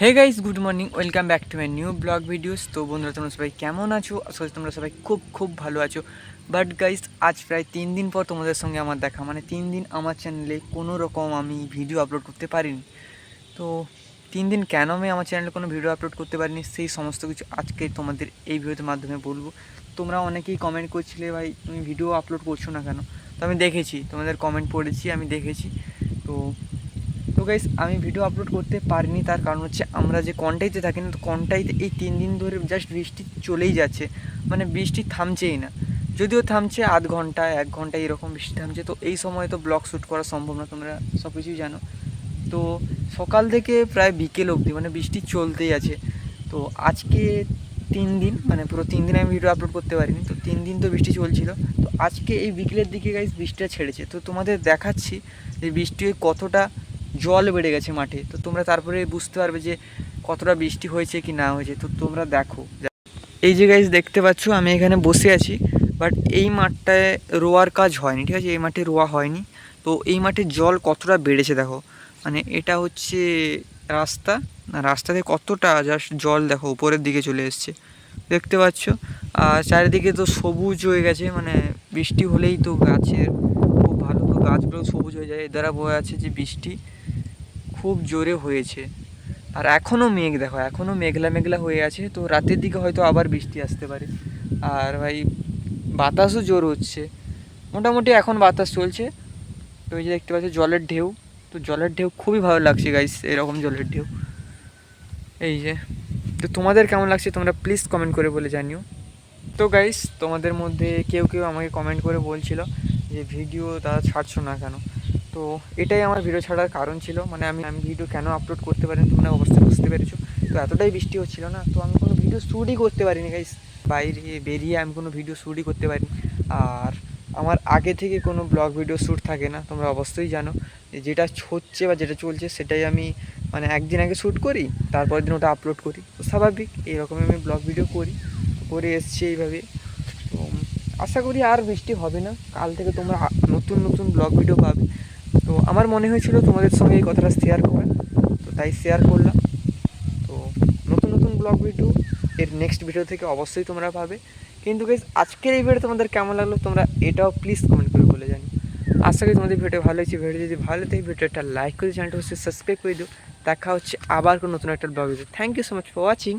Hey guys good morning welcome back to my new vlog videos তো বন্ধুরা, তোমরা সবাই কেমন আছো? আসলে তোমরা সবাই খুব খুব ভালো আছো। বাট গাইস আজ প্রায় তিন দিন পর তোমাদের সঙ্গে আমার দেখা। মানে তিন দিন আমার চ্যানেলে কোনো রকম আমি ভিডিও আপলোড করতে পারিনি। তো তিন দিন কেন আমি আমার চ্যানেলে কোনো ভিডিও আপলোড করতে পারিনি, সেই সমস্ত কিছু আজকে তোমাদের এই ভিডিওর মাধ্যমে বলব। তোমরা অনেকেই কমেন্ট করছিলে, ভাই, তুমি ভিডিও আপলোড করছ না কেন? তো আমি দেখেছি, তোমাদের কমেন্ট পড়েছি, আমি দেখেছি। তো তো গাইস আমি ভিডিও আপলোড করতে পারিনি, তার কারণ হচ্ছে আমরা যে কন্টাইতে থাকি না, তো কন্টাইতে এই তিন দিন ধরে জাস্ট বৃষ্টি চলেই যাচ্ছে। মানে বৃষ্টি থামছেই না। যদিও থামছে আধ ঘণ্টা, এক ঘণ্টা এরকম বৃষ্টি থামছে, তো এই সময় তো ব্লগ শ্যুট করা সম্ভব না, তোমরা সব কিছুই জানো। তো সকাল থেকে প্রায় বিকেল অবধি মানে বৃষ্টি চলতেই আছে। তো আজকে তিন দিন মানে পুরো তিন দিন আমি ভিডিও আপলোড করতে পারিনি, তো তিন দিন তো বৃষ্টি চলছিল। তো আজকে এই বিকেলের দিকে গাইস বৃষ্টিটা ছেড়েছে। তো তোমাদের দেখাচ্ছি যে বৃষ্টি কতটা জল বেড়ে গেছে মাঠে। তো তোমরা তারপরে বুঝতে পারবে যে কতটা বৃষ্টি হয়েছে কি না হয়েছে। তো তোমরা দেখো। এই যে গাইজ দেখতে পাচ্ছ, আমি এখানে বসে আছি বাট এই মাঠটায় রোয়ার কাজ হয়নি, ঠিক আছে? এই মাঠে রোয়া হয়নি। তো এই মাঠে জল কতটা বেড়েছে দেখো। মানে এটা হচ্ছে রাস্তা। রাস্তাতে কতটা জাস্ট জল দেখো, উপরের দিকে চলে এসছে। দেখতে পাচ্ছ? আর চারিদিকে তো সবুজ হয়ে গেছে মানে বৃষ্টি হলেই তো গাছের খুব ভালো তো গাছগুলো সবুজ হয়ে যায়। এর দ্বারা যাচ্ছে যে বৃষ্টি খুব জোরে হয়েছে। আর এখনও মেঘ দেখো এখনও মেঘলা মেঘলা হয়ে আছে। তো রাতের দিকে হয়তো আবার বৃষ্টি আসতে পারে। আর ভাই, বাতাসও জোর হচ্ছে। মোটামুটি এখন বাতাস চলছে। তো এই যে দেখতে পাচ্ছি, জলের ঢেউ। তো জলের ঢেউ খুবই ভালো লাগছে গাইস এরকম জলের ঢেউ। এই যে, তো তোমাদের কেমন লাগছে তোমরা প্লিজ কমেন্ট করে বলে জানিও। তো গাইস তোমাদের মধ্যে কেউ কেউ আমাকে কমেন্ট করে বলছিল যে ভিডিও তারা ছাড়ছো না কেন? তো এটাই আমার ভিডিও ছাড়ার কারণ ছিল মানে আমি আমি ভিডিও কেন আপলোড করতে পারিনি তোমরা অবশ্যই বুঝতে পেরেছ। তো এতটাই বৃষ্টি হচ্ছিল না, তো আমি কোনো ভিডিও শ্যুটই করতে পারিনি গাইস বাইরে বেরিয়ে আমি কোনো ভিডিও শ্যুটই করতে পারিনি। আর আমার আগে থেকে কোনো ব্লগ ভিডিও শ্যুট থাকে না, তোমরা অবশ্যই জানো। যেটা হচ্ছে বা যেটা চলছে সেটাই আমি মানে একদিন আগে শ্যুট করি, তারপরের দিন ওটা আপলোড করি। তো স্বাভাবিক, এইরকমই আমি ব্লগ ভিডিও করি, করে এসছি এইভাবে। তো আশা করি আর বৃষ্টি হবে না। কাল থেকে তোমরা নতুন নতুন ব্লগ ভিডিও পাবে। তো আমার মনে হয়েছিল তোমাদের সঙ্গে এই কথাটা শেয়ার করে তো তাই শেয়ার করলাম। তো নতুন নতুন ব্লগ ভিডিও এর নেক্সট ভিডিও থেকে অবশ্যই তোমরা পাবে। কিন্তু গাইজ আজকের এই ভিডিও তোমাদের কেমন লাগল তোমরা এটাও প্লিজ কমেন্ট করে বলে জানি আশা করি তোমাদের ভিডিও ভালো হয়েছে। ভিডিও যদি ভালো থাকে ভিডিওটা লাইক করে চ্যানেলটা অবশ্যই সাবস্ক্রাইব করে দিও। দেখা হচ্ছে আবার কোনো নতুন একটা vlog thank you so much for watching